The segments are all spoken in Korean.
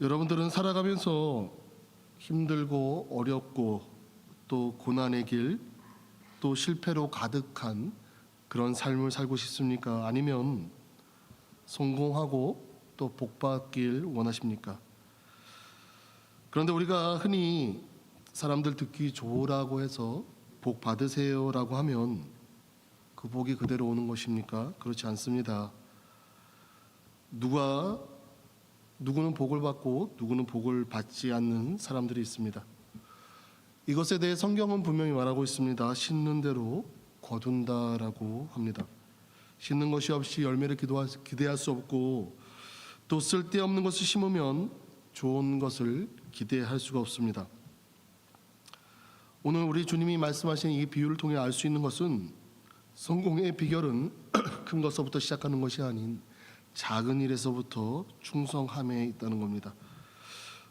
여러분들은 살아가면서 힘들고 어렵고 또 고난의 길, 또 실패로 가득한 그런 삶을 살고 싶습니까? 아니면 성공하고 또 복받길 원하십니까? 그런데 우리가 흔히 사람들 듣기 좋으라고 해서 복 받으세요라고 하면 그 복이 그대로 오는 것입니까? 그렇지 않습니다. 누가 누구는 복을 받고 누구는 복을 받지 않는 사람들이 있습니다. 이것에 대해 성경은 분명히 말하고 있습니다. 심는 대로 거둔다라고 합니다. 심는 것이 없이 열매를 기도할, 기대할 수 없고 또 쓸데없는 것을 심으면 좋은 것을 기대할 수가 없습니다. 오늘 우리 주님이 말씀하신 이 비유를 통해 알 수 있는 것은 성공의 비결은 큰 것서부터 시작하는 것이 아닌 작은 일에서부터 충성함에 있다는 겁니다.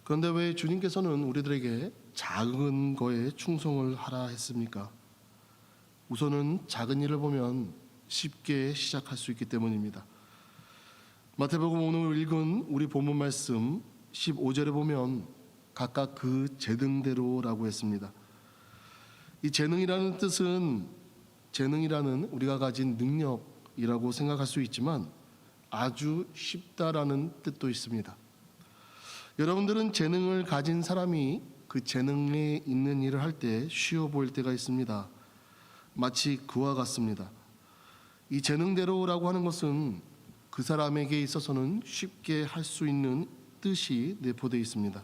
그런데 왜 주님께서는 우리들에게 작은 거에 충성을 하라 했습니까? 우선은 작은 일을 보면 쉽게 시작할 수 있기 때문입니다. 마태복음 오늘 읽은 우리 본문 말씀 15절에 보면 각각 그 재능대로라고 했습니다. 이 재능이라는 뜻은 재능이라는 우리가 가진 능력이라고 생각할 수 있지만 아주 쉽다라는 뜻도 있습니다. 여러분들은 재능을 가진 사람이 그 재능에 있는 일을 할 때 쉬워 보일 때가 있습니다. 마치 그와 같습니다. 이 재능대로라고 하는 것은 그 사람에게 있어서는 쉽게 할 수 있는 뜻이 내포되어 있습니다.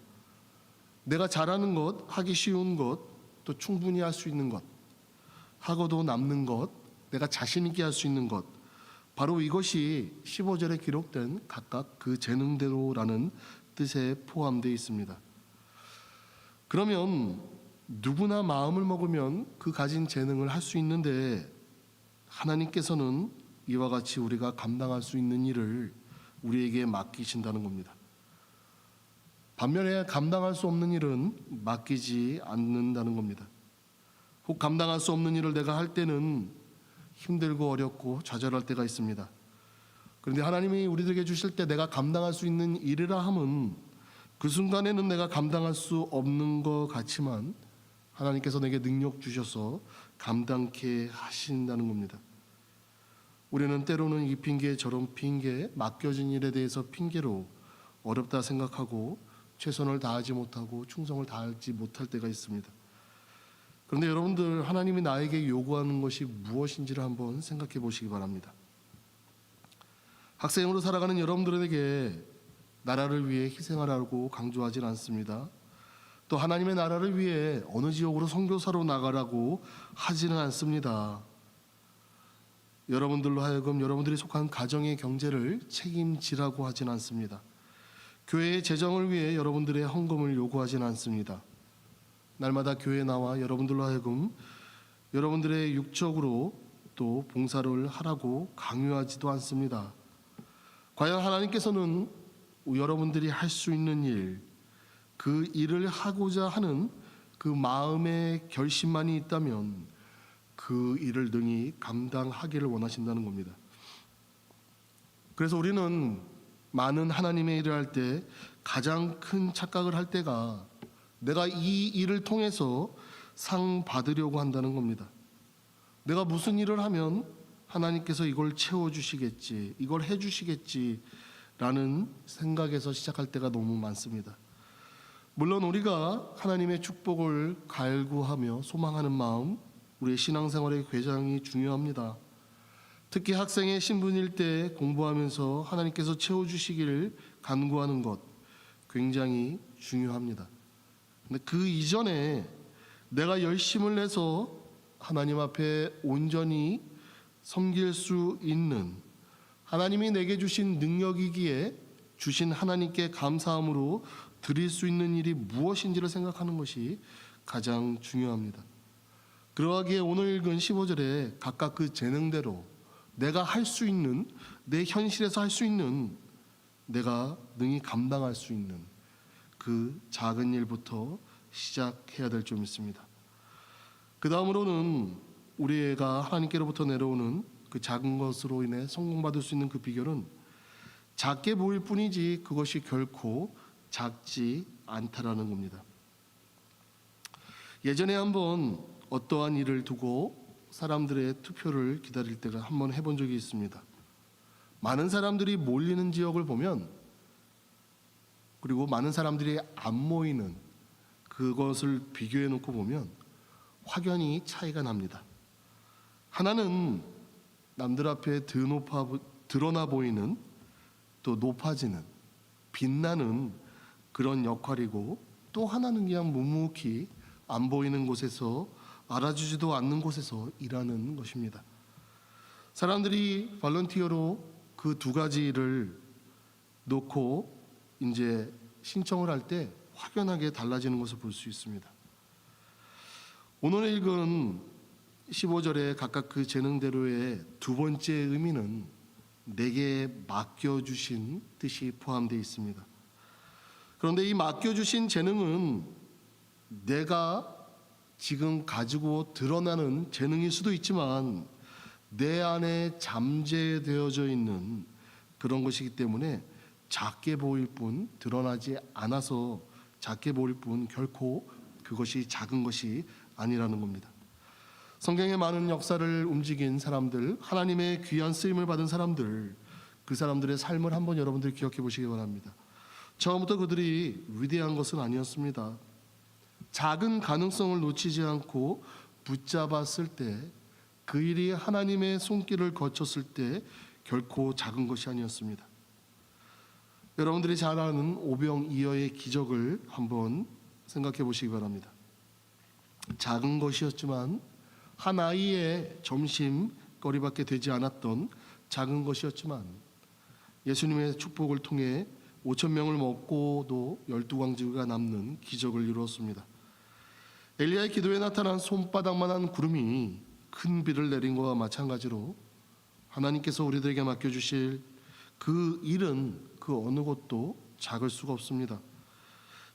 내가 잘하는 것, 하기 쉬운 것, 또 충분히 할 수 있는 것, 하고도 남는 것, 내가 자신 있게 할 수 있는 것, 바로 이것이 15절에 기록된 각각 그 재능대로라는 뜻에 포함되어 있습니다. 그러면 누구나 마음을 먹으면 그 가진 재능을 할 수 있는데 하나님께서는 이와 같이 우리가 감당할 수 있는 일을 우리에게 맡기신다는 겁니다. 반면에 감당할 수 없는 일은 맡기지 않는다는 겁니다. 혹 감당할 수 없는 일을 내가 할 때는 힘들고 어렵고 좌절할 때가 있습니다. 그런데 하나님이 우리들에게 주실 때 내가 감당할 수 있는 일이라 함은 그 순간에는 내가 감당할 수 없는 것 같지만 하나님께서 내게 능력 주셔서 감당케 하신다는 겁니다. 우리는 때로는 이 핑계 저런 핑계 맡겨진 일에 대해서 핑계로 어렵다 생각하고 최선을 다하지 못하고 충성을 다하지 못할 때가 있습니다. 그런데 여러분들 하나님이 나에게 요구하는 것이 무엇인지를 한번 생각해 보시기 바랍니다. 학생으로 살아가는 여러분들에게 나라를 위해 희생하라고 강조하진 않습니다. 또 하나님의 나라를 위해 어느 지역으로 선교사로 나가라고 하지는 않습니다. 여러분들로 하여금 여러분들이 속한 가정의 경제를 책임지라고 하진 않습니다. 교회의 재정을 위해 여러분들의 헌금을 요구하진 않습니다. 날마다 교회에 나와 여러분들로 하여금 여러분들의 육적으로 또 봉사를 하라고 강요하지도 않습니다. 과연 하나님께서는 여러분들이 할 수 있는 일, 그 일을 하고자 하는 그 마음의 결심만이 있다면 그 일을 능히 감당하기를 원하신다는 겁니다. 그래서 우리는 많은 하나님의 일을 할 때 가장 큰 착각을 할 때가 내가 이 일을 통해서 상 받으려고 한다는 겁니다. 내가 무슨 일을 하면 하나님께서 이걸 채워주시겠지, 이걸 해주시겠지라는 생각에서 시작할 때가 너무 많습니다. 물론 우리가 하나님의 축복을 갈구하며 소망하는 마음, 우리의 신앙생활의 굉장히 중요합니다. 특히 학생의 신분일 때 공부하면서 하나님께서 채워주시기를 간구하는 것 굉장히 중요합니다. 근데 그 이전에 내가 열심을 내서 하나님 앞에 온전히 섬길 수 있는 하나님이 내게 주신 능력이기에 주신 하나님께 감사함으로 드릴 수 있는 일이 무엇인지를 생각하는 것이 가장 중요합니다. 그러하기에 오늘 읽은 15절에 각각 그 재능대로 내가 할 수 있는 내 현실에서 할 수 있는 내가 능히 감당할 수 있는 그 작은 일부터 시작해야 될 점 있습니다. 그 다음으로는 우리가 하나님께로부터 내려오는 그 작은 것으로 인해 성공받을 수 있는 그 비결은 작게 보일 뿐이지 그것이 결코 작지 않다라는 겁니다. 예전에 한번 어떠한 일을 두고 사람들의 투표를 기다릴 때가 한번 해본 적이 있습니다. 많은 사람들이 몰리는 지역을 보면 그리고 많은 사람들이 안 모이는 그것을 비교해 놓고 보면 확연히 차이가 납니다. 하나는 남들 앞에 드높아 보- 드러나 보이는 또 높아지는 빛나는 그런 역할이고 또 하나는 그냥 묵묵히 안 보이는 곳에서 알아주지도 않는 곳에서 일하는 것입니다. 사람들이 발런티어로 그 두 가지를 놓고 이제 신청을 할 때 확연하게 달라지는 것을 볼 수 있습니다. 오늘 읽은 15절에 각각 그 재능대로의 두 번째 의미는 내게 맡겨주신 뜻이 포함되어 있습니다. 그런데 이 맡겨주신 재능은 내가 지금 가지고 드러나는 재능일 수도 있지만 내 안에 잠재되어져 있는 그런 것이기 때문에 작게 보일 뿐 드러나지 않아서 작게 보일 뿐 결코 그것이 작은 것이 아니라는 겁니다. 성경의 많은 역사를 움직인 사람들, 하나님의 귀한 쓰임을 받은 사람들, 그 사람들의 삶을 한번 여러분들 기억해 보시기 바랍니다. 처음부터 그들이 위대한 것은 아니었습니다. 작은 가능성을 놓치지 않고 붙잡았을 때 그 일이 하나님의 손길을 거쳤을 때 결코 작은 것이 아니었습니다. 여러분들이 잘 아는 오병이어의 기적을 한번 생각해 보시기 바랍니다. 작은 것이었지만 한 아이의 점심거리밖에 되지 않았던 작은 것이었지만 예수님의 축복을 통해 5천 명을 먹고도 열두 광지가 남는 기적을 이루었습니다. 엘리야의 기도에 나타난 손바닥만한 구름이 큰 비를 내린 것과 마찬가지로 하나님께서 우리들에게 맡겨주실 그 일은 그 어느 것도 작을 수가 없습니다.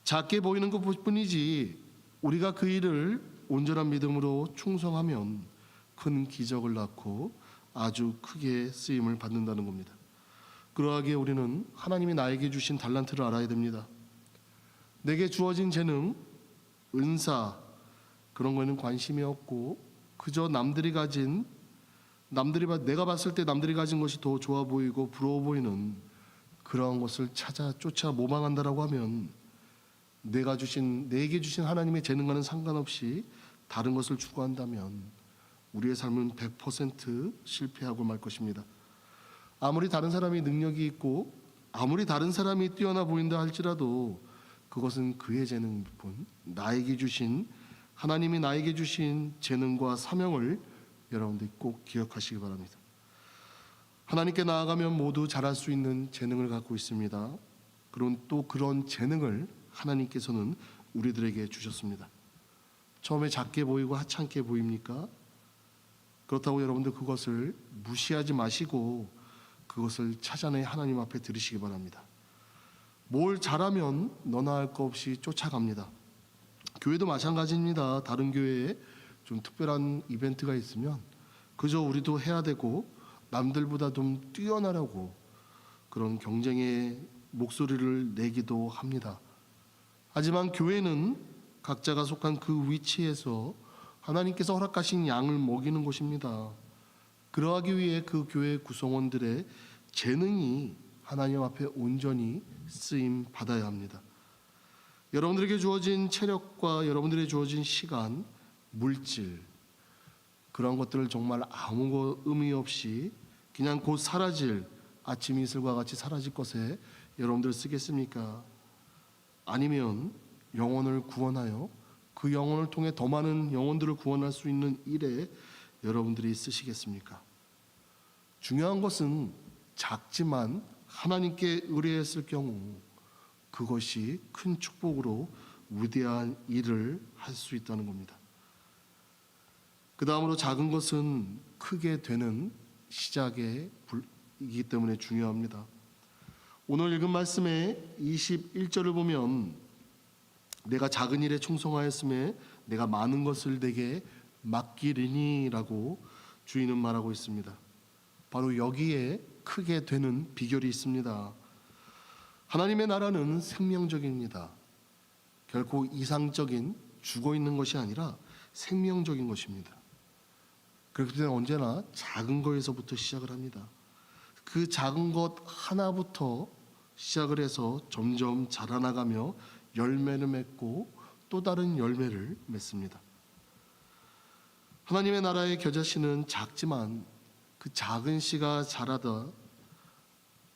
작게 보이는 것뿐이지 우리가 그 일을 온전한 믿음으로 충성하면 큰 기적을 낳고 아주 크게 쓰임을 받는다는 겁니다. 그러하기에 우리는 하나님이 나에게 주신 달란트를 알아야 됩니다. 내게 주어진 재능, 은사 그런 거에는 관심이 없고 그저 남들이 가진 남들이 봐- 내가 봤을 때 남들이 가진 것이 더 좋아 보이고 부러워 보이는 그러한 것을 찾아 쫓아 모방한다라고 하면 내가 주신 내게 주신 하나님의 재능과는 상관없이 다른 것을 추구한다면 우리의 삶은 100% 실패하고 말 것입니다. 아무리 다른 사람이 능력이 있고 아무리 다른 사람이 뛰어나 보인다 할지라도 그것은 그의 재능일 뿐 나에게 주신 하나님이 나에게 주신 재능과 사명을 여러분들이 꼭 기억하시기 바랍니다. 하나님께 나아가면 모두 잘할 수 있는 재능을 갖고 있습니다. 그런 또 그런 재능을 하나님께서는 우리들에게 주셨습니다. 처음에 작게 보이고 하찮게 보입니까? 그렇다고 여러분들 그것을 무시하지 마시고 그것을 찾아내 하나님 앞에 들으시기 바랍니다. 뭘 잘하면 너나 할거 없이 쫓아갑니다. 교회도 마찬가지입니다. 다른 교회에 좀 특별한 이벤트가 있으면 그저 우리도 해야 되고 남들보다 좀 뛰어나라고 그런 경쟁의 목소리를 내기도 합니다. 하지만 교회는 각자가 속한 그 위치에서 하나님께서 허락하신 양을 먹이는 곳입니다. 그러하기 위해 그 교회 구성원들의 재능이 하나님 앞에 온전히 쓰임 받아야 합니다. 여러분들에게 주어진 체력과 여러분들에게 주어진 시간, 물질 그런 것들을 정말 아무 거 의미 없이 그냥 곧 사라질 아침 이슬과 같이 사라질 것에 여러분들 쓰겠습니까? 아니면 영혼을 구원하여 그 영혼을 통해 더 많은 영혼들을 구원할 수 있는 일에 여러분들이 쓰시겠습니까? 중요한 것은 작지만 하나님께 의뢰했을 경우 그것이 큰 축복으로 위대한 일을 할 수 있다는 겁니다. 그 다음으로 작은 것은 크게 되는 시작의 불이기 때문에 중요합니다. 오늘 읽은 말씀의 21절을 보면 내가 작은 일에 충성하였음에 내가 많은 것을 내게 맡기리니라고 주인은 말하고 있습니다. 바로 여기에 크게 되는 비결이 있습니다. 하나님의 나라는 생명적입니다. 결코 이상적인 죽어 있는 것이 아니라 생명적인 것입니다. 그렇기 때문에 언제나 작은 거에서부터 시작을 합니다. 그 작은 것 하나부터 시작을 해서 점점 자라나가며 열매를 맺고 또 다른 열매를 맺습니다. 하나님의 나라의 겨자씨는 작지만 그 작은 씨가 자라다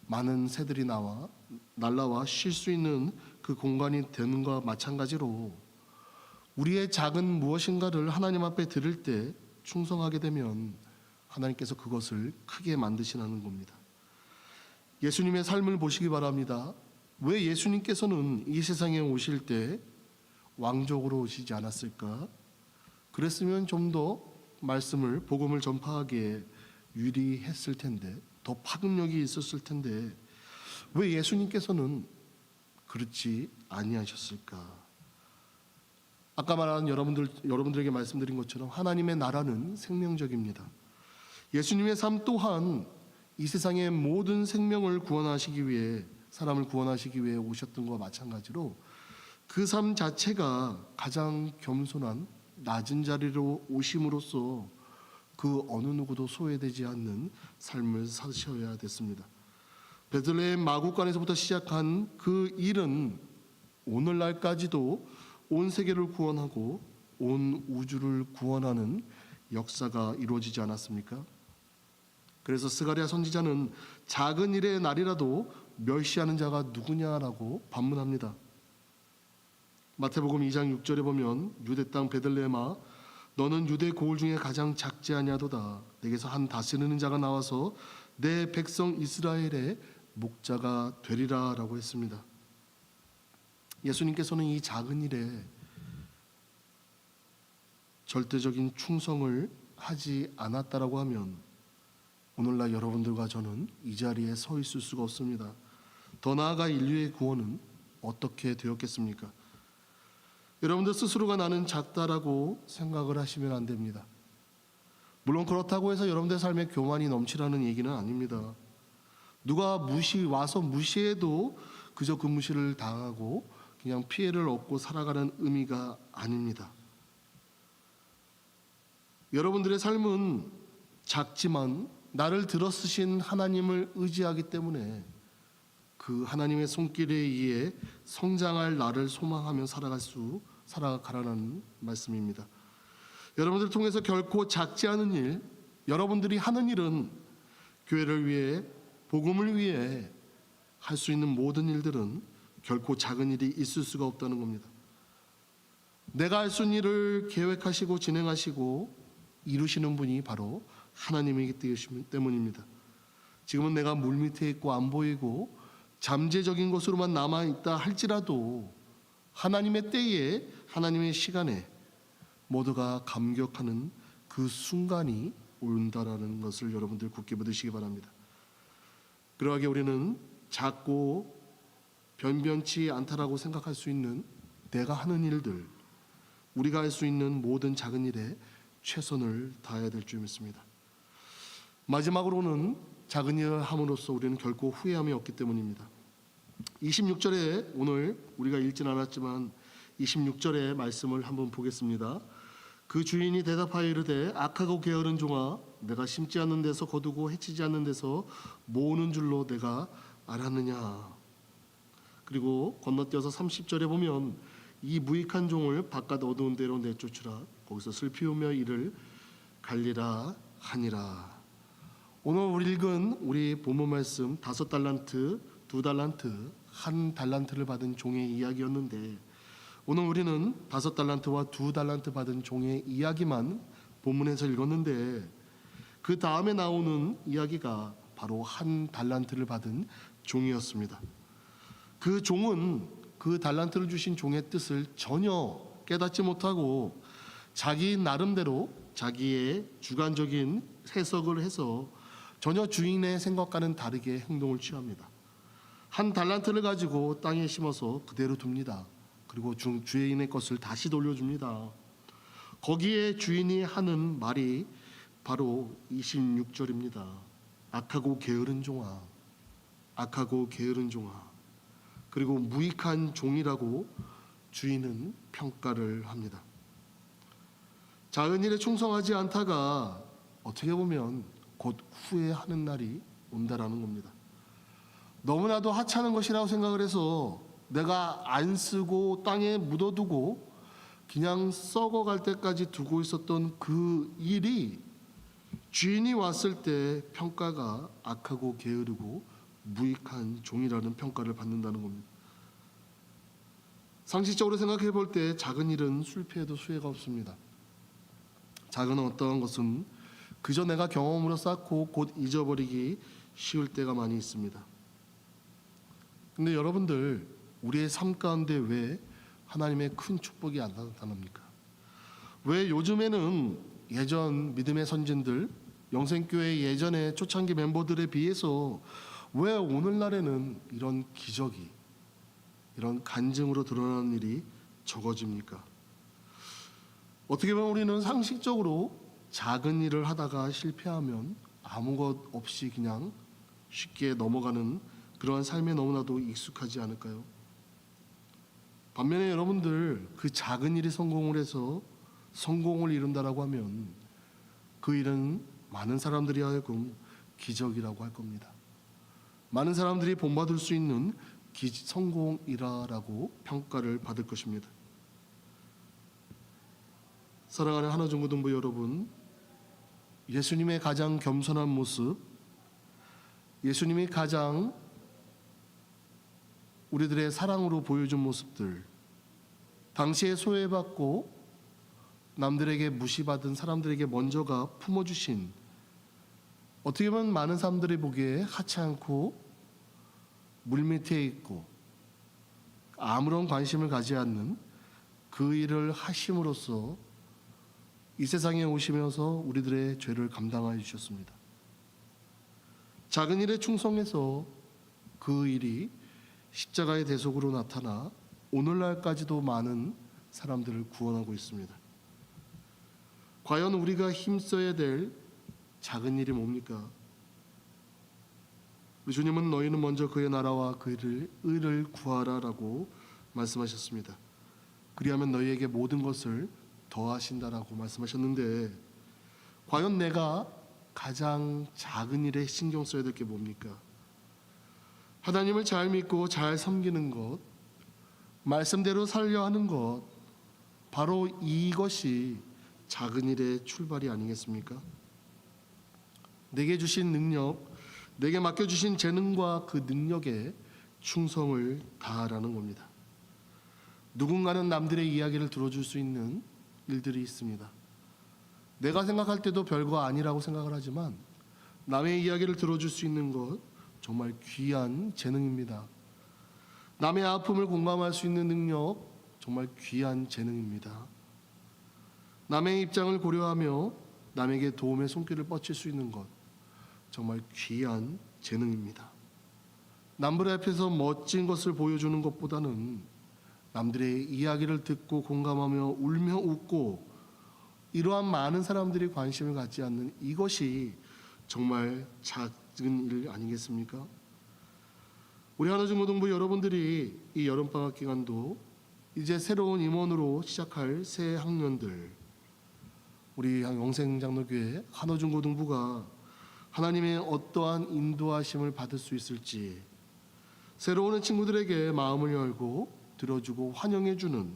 많은 새들이 나와 날라와 쉴 수 있는 그 공간이 되는 것과 마찬가지로 우리의 작은 무엇인가를 하나님 앞에 드릴 때 충성하게 되면 하나님께서 그것을 크게 만드시라는 겁니다. 예수님의 삶을 보시기 바랍니다. 왜 예수님께서는 이 세상에 오실 때 왕족으로 오시지 않았을까? 그랬으면 좀 더 말씀을 복음을 전파하기에 유리했을 텐데 더 파급력이 있었을 텐데 왜 예수님께서는 그렇지 아니하셨을까? 아까 말한 여러분들 여러분들에게 말씀드린 것처럼 하나님의 나라는 생명적입니다. 예수님의 삶 또한 이 세상의 모든 생명을 구원하시기 위해 사람을 구원하시기 위해 오셨던 것과 마찬가지로 그 삶 자체가 가장 겸손한 낮은 자리로 오심으로써 그 어느 누구도 소외되지 않는 삶을 사셔야 됐습니다. 베들레헴 마구간에서부터 시작한 그 일은 오늘날까지도 온 세계를 구원하고 온 우주를 구원하는 역사가 이루어지지 않았습니까? 그래서 스가랴 선지자는 작은 일의 날이라도 멸시하는 자가 누구냐라고 반문합니다. 마태복음 2장 6절에 보면 유대 땅 베들레헴아 너는 유대 고을 중에 가장 작지 아니하도다 내게서 한 다스리는 자가 나와서 내 백성 이스라엘의 목자가 되리라라고 했습니다. 예수님께서는 이 작은 일에 절대적인 충성을 하지 않았다라고 하면 오늘날 여러분들과 저는 이 자리에 서 있을 수가 없습니다. 더 나아가 인류의 구원은 어떻게 되었겠습니까? 여러분들 스스로가 나는 작다라고 생각을 하시면 안 됩니다. 물론 그렇다고 해서 여러분들 삶에 교만이 넘치라는 얘기는 아닙니다. 누가 무시 와서 무시해도 그저 그 무시를 당하고 그냥 피해를 얻고 살아가는 의미가 아닙니다. 여러분들의 삶은 작지만 나를 들어 쓰신 하나님을 의지하기 때문에 그 하나님의 손길에 의해 성장할 나를 소망하며 살아갈 수 살아가라는 말씀입니다. 여러분들 통해서 결코 작지 않은 일, 여러분들이 하는 일은 교회를 위해 복음을 위해 할 수 있는 모든 일들은 결코 작은 일이 있을 수가 없다는 겁니다. 내가 할 수 있는 일을 계획하시고 진행하시고 이루시는 분이 바로 하나님이기 때문입니다. 지금은 내가 물 밑에 있고 안 보이고 잠재적인 것으로만 남아 있다 할지라도 하나님의 때에 하나님의 시간에 모두가 감격하는 그 순간이 온다라는 것을 여러분들 굳게 믿으시기 바랍니다. 그러하게 우리는 작고 변변치 않다라고 생각할 수 있는 내가 하는 일들, 우리가 할 수 있는 모든 작은 일에 최선을 다해야 될 줄 믿습니다. 마지막으로는 작은 일을 함으로써 우리는 결코 후회함이 없기 때문입니다. 26절에 오늘 우리가 읽진 않았지만 26절의 말씀을 한번 보겠습니다. 그 주인이 대답하여 이르되 악하고 게으른 종아 내가 심지 않는 데서 거두고 해치지 않는 데서 모으는 줄로 내가 알았느냐 그리고 건너뛰어서 30절에 보면 이 무익한 종을 바깥 어두운 데로 내쫓으라 거기서 슬피 우며 이를 갈리라 하니라 오늘 우리 읽은 우리 본문 말씀 다섯 달란트 두 달란트 한 달란트를 받은 종의 이야기였는데 오늘 우리는 다섯 달란트와 두 달란트 받은 종의 이야기만 본문에서 읽었는데 그 다음에 나오는 이야기가 바로 한 달란트를 받은 종이었습니다. 그 종은 그 달란트를 주신 종의 뜻을 전혀 깨닫지 못하고 자기 나름대로 자기의 주관적인 해석을 해서 전혀 주인의 생각과는 다르게 행동을 취합니다. 한 달란트를 가지고 땅에 심어서 그대로 둡니다. 그리고 주, 주인의 것을 다시 돌려줍니다. 거기에 주인이 하는 말이 바로 26절입니다. 악하고 게으른 종아, 악하고 게으른 종아. 그리고 무익한 종이라고 주인은 평가를 합니다. 작은 일에 충성하지 않다가 어떻게 보면 곧 후회하는 날이 온다라는 겁니다. 너무나도 하찮은 것이라고 생각을 해서 내가 안 쓰고 땅에 묻어두고 그냥 썩어갈 때까지 두고 있었던 그 일이 주인이 왔을 때 평가가 악하고 게으르고 무익한 종이라는 평가를 받는다는 겁니다. 상식적으로 생각해 볼 때 작은 일은 술피해도 수혜가 없습니다. 작은 어떠한 것은 그저 내가 경험으로 쌓고 곧 잊어버리기 쉬울 때가 많이 있습니다. 근데 여러분들 우리의 삶 가운데 왜 하나님의 큰 축복이 안 나타납니까? 왜 요즘에는 예전 믿음의 선진들 영생교회 예전의 초창기 멤버들에 비해서 왜 오늘날에는 이런 기적이 이런 간증으로 드러나는 일이 적어집니까? 어떻게 보면 우리는 상식적으로 작은 일을 하다가 실패하면 아무것 없이 그냥 쉽게 넘어가는 그러한 삶에 너무나도 익숙하지 않을까요? 반면에 여러분들 그 작은 일이 성공을 해서 성공을 이룬다라고 하면 그 일은 많은 사람들이 하여금 기적이라고 할 겁니다. 많은 사람들이 본받을 수 있는 기, 성공이라라고 평가를 받을 것입니다. 사랑하는 하나중고등부 여러분, 예수님의 가장 겸손한 모습, 예수님이 가장 우리들의 사랑으로 보여준 모습들, 당시에 소외받고 남들에게 무시받은 사람들에게 먼저가 품어주신 어떻게 보면 많은 사람들이 보기에 하찮고 물밑에 있고 아무런 관심을 가지 않는 그 일을 하심으로써 이 세상에 오시면서 우리들의 죄를 감당하여 주셨습니다. 작은 일에 충성해서 그 일이 십자가의 대속으로 나타나 오늘날까지도 많은 사람들을 구원하고 있습니다. 과연 우리가 힘써야 될 작은 일이 뭡니까? 우리 주님은 너희는 먼저 그의 나라와 그의 의를 구하라라고 말씀하셨습니다. 그리하면 너희에게 모든 것을 더하신다라고 말씀하셨는데 과연 내가 가장 작은 일에 신경 써야 될 게 뭡니까? 하나님을 잘 믿고 잘 섬기는 것, 말씀대로 살려 하는 것, 바로 이것이 작은 일의 출발이 아니겠습니까? 내게 주신 능력, 내게 맡겨주신 재능과 그 능력에 충성을 다하라는 겁니다. 누군가는 남들의 이야기를 들어줄 수 있는 일들이 있습니다. 내가 생각할 때도 별거 아니라고 생각을 하지만 남의 이야기를 들어줄 수 있는 것 정말 귀한 재능입니다. 남의 아픔을 공감할 수 있는 능력 정말 귀한 재능입니다. 남의 입장을 고려하며 남에게 도움의 손길을 뻗칠 수 있는 것 정말 귀한 재능입니다. 남들 앞에서 멋진 것을 보여주는 것보다는 남들의 이야기를 듣고 공감하며 울며 웃고 이러한 많은 사람들이 관심을 갖지 않는 이것이 정말 작은 일 아니겠습니까? 우리 하나중고등부 여러분들이 이 여름방학 기간도 이제 새로운 임원으로 시작할 새 학년들 우리 영생장로교회 한호중고등부가 하나님의 어떠한 인도하심을 받을 수 있을지 새로 오는 친구들에게 마음을 열고 들어주고 환영해주는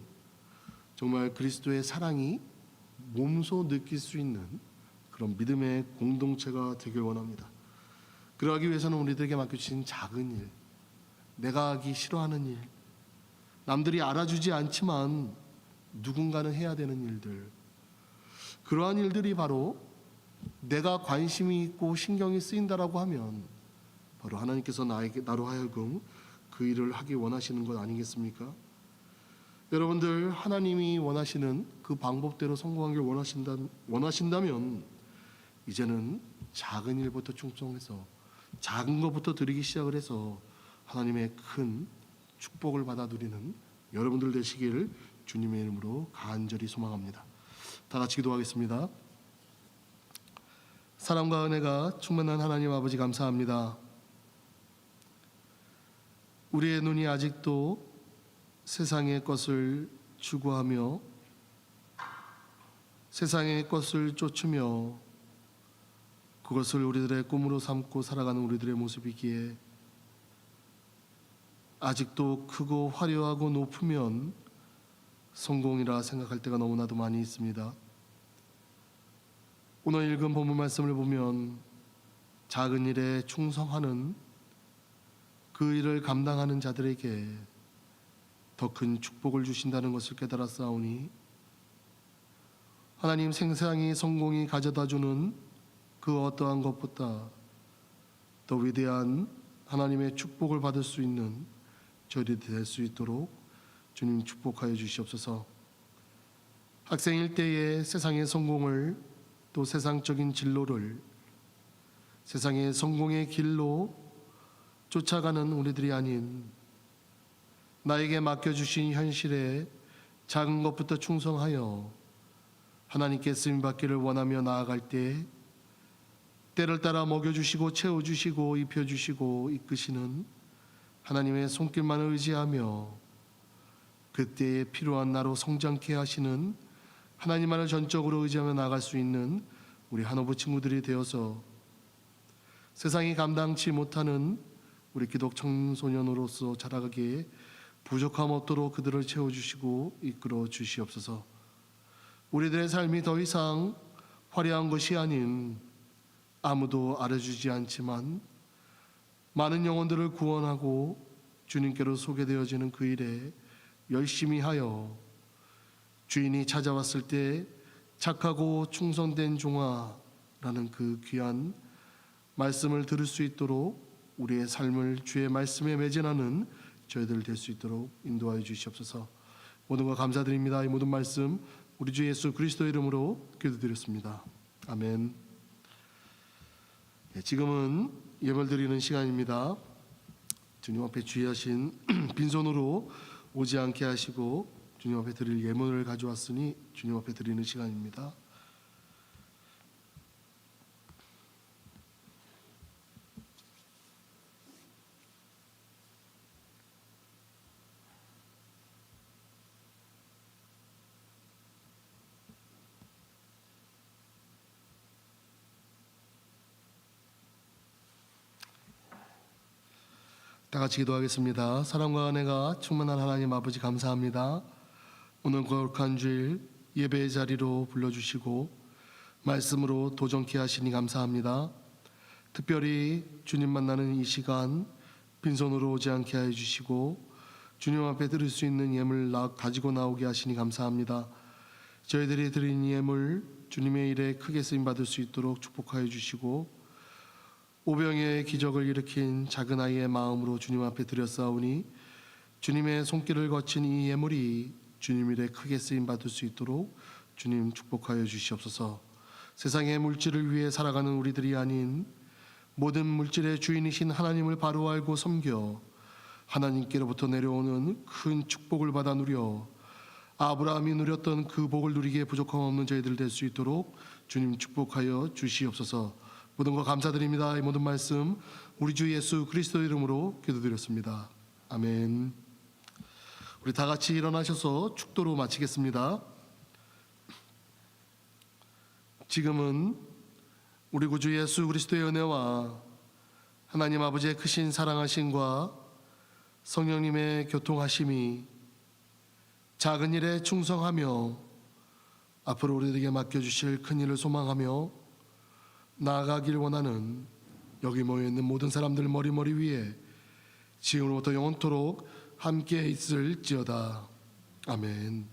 정말 그리스도의 사랑이 몸소 느낄 수 있는 그런 믿음의 공동체가 되길 원합니다. 그러하기 위해서는 우리들에게 맡겨주신 작은 일, 내가 하기 싫어하는 일, 남들이 알아주지 않지만 누군가는 해야 되는 일들, 그러한 일들이 바로 내가 관심이 있고 신경이 쓰인다라고 하면 바로 하나님께서 나에게 나로 하여금 그 일을 하기 원하시는 것 아니겠습니까? 여러분들 하나님이 원하시는 그 방법대로 성공하길 원하신다 원하신다면 이제는 작은 일부터 충성해서 작은 것부터 드리기 시작을 해서 하나님의 큰 축복을 받아 누리는 여러분들 되시기를 주님의 이름으로 간절히 소망합니다. 다 같이 기도하겠습니다. 사랑과 은혜가 충만한 하나님 아버지 감사합니다. 우리의 눈이 아직도 세상의 것을 추구하며 세상의 것을 쫓으며 그것을 우리들의 꿈으로 삼고 살아가는 우리들의 모습이기에 아직도 크고 화려하고 높으면 성공이라 생각할 때가 너무나도 많이 있습니다. 오늘 읽은 본문 말씀을 보면 작은 일에 충성하는 그 일을 감당하는 자들에게 더 큰 축복을 주신다는 것을 깨달았사오니 하나님 생상이 성공이 가져다 주는 그 어떠한 것보다 더 위대한 하나님의 축복을 받을 수 있는 저희들이 될 수 있도록 주님 축복하여 주시옵소서. 학생일 때의 세상의 성공을 또 세상적인 진로를 세상의 성공의 길로 쫓아가는 우리들이 아닌 나에게 맡겨주신 현실에 작은 것부터 충성하여 하나님께 쓰임 받기를 원하며 나아갈 때 때를 따라 먹여주시고 채워주시고 입혀주시고 이끄시는 하나님의 손길만을 의지하며 그때에 필요한 나로 성장케 하시는 하나님만을 전적으로 의지하며 나갈 수 있는 우리 한오부 친구들이 되어서 세상이 감당치 못하는 우리 기독 청소년으로서 자라가기에 부족함 없도록 그들을 채워주시고 이끌어 주시옵소서. 우리들의 삶이 더 이상 화려한 것이 아닌 아무도 알아주지 않지만 많은 영혼들을 구원하고 주님께로 소개되어지는 그 일에 열심히 하여 주인이 찾아왔을 때 착하고 충성된 종아라는 그 귀한 말씀을 들을 수 있도록 우리의 삶을 주의 말씀에 매진하는 저희들 될 수 있도록 인도하여 주시옵소서. 모든 것 감사드립니다. 이 모든 말씀 우리 주 예수 그리스도 이름으로 기도드렸습니다. 아멘. 예, 지금은 예물 드리는 시간입니다. 주님 앞에 주의하신 빈손으로 오지 않게 하시고 주님 앞에 드릴 예물을 가져왔으니 주님 앞에 드리는 시간입니다. 다 같이 기도하겠습니다. 사랑과 은혜가 충만한 하나님 아버지 감사합니다. 오늘 거룩한 주일 예배의 자리로 불러주시고 말씀으로 도전케 하시니 감사합니다. 특별히 주님 만나는 이 시간 빈손으로 오지 않게 하여 주시고 주님 앞에 드릴 수 있는 예물 나- 가지고 나오게 하시니 감사합니다. 저희들이 드린 예물 주님의 일에 크게 쓰임 받을 수 있도록 축복하여 주시고 오병의 기적을 일으킨 작은 아이의 마음으로 주님 앞에 드렸사오니 주님의 손길을 거친 이 예물이 주님 일에 크게 쓰임 받을 수 있도록 주님 축복하여 주시옵소서. 세상의 물질을 위해 살아가는 우리들이 아닌 모든 물질의 주인이신 하나님을 바로 알고 섬겨 하나님께로부터 내려오는 큰 축복을 받아 누려 아브라함이 누렸던 그 복을 누리기에 부족함 없는 저희들 될 수 있도록 주님 축복하여 주시옵소서. 모든 것 감사드립니다. 이 모든 말씀 우리 주 예수 그리스도 이름으로 기도드렸습니다. 아멘. 우리 다 같이 일어나셔서 축도로 마치겠습니다. 지금은 우리 구주 예수 그리스도의 은혜와 하나님 아버지의 크신 사랑하심과 성령님의 교통하심이 작은 일에 충성하며 앞으로 우리에게 맡겨주실 큰 일을 소망하며 나아가길 원하는 여기 모여 있는 모든 사람들 머리머리 위에 지금부터 영원토록 함께 있을지어다. 아멘.